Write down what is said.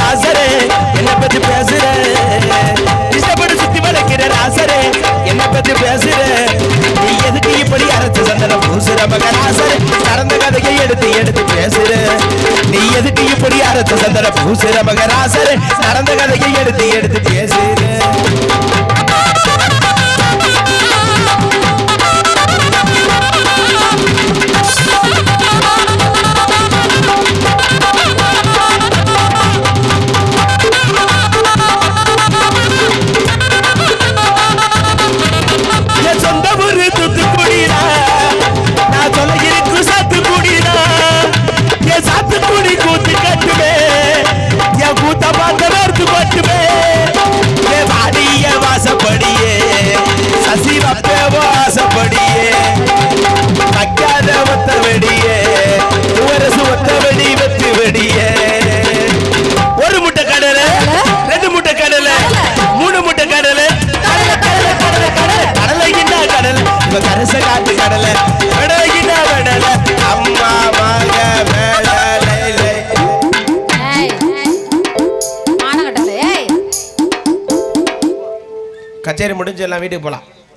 ராசரே என்ன பத்தி பேசுற. இஷ்டப்பட்டு சுத்தி வளர்க்கிற என்ன பத்தி பேசுற. நீ எதுக்கு இப்படி அரைச்சு சந்தனம்? பூசுற மகன் ராசரே நடந்த கதையை எடுத்து எடுத்து பேசுற. நீ எதுக்கு இப்படி அரைச்சு சந்தனம்? பூசுற மகன் ராசரே நடந்த கதையை எடுத்து எடுத்து பேசுற. படல படகிட்ட படல அம்மா வாங்க மேல லை, லை. ஏய். மானகட்டல ஏய். கச்சேரி முடிஞ்சு எல்லாம் வீட்டுக்கு போலாம்.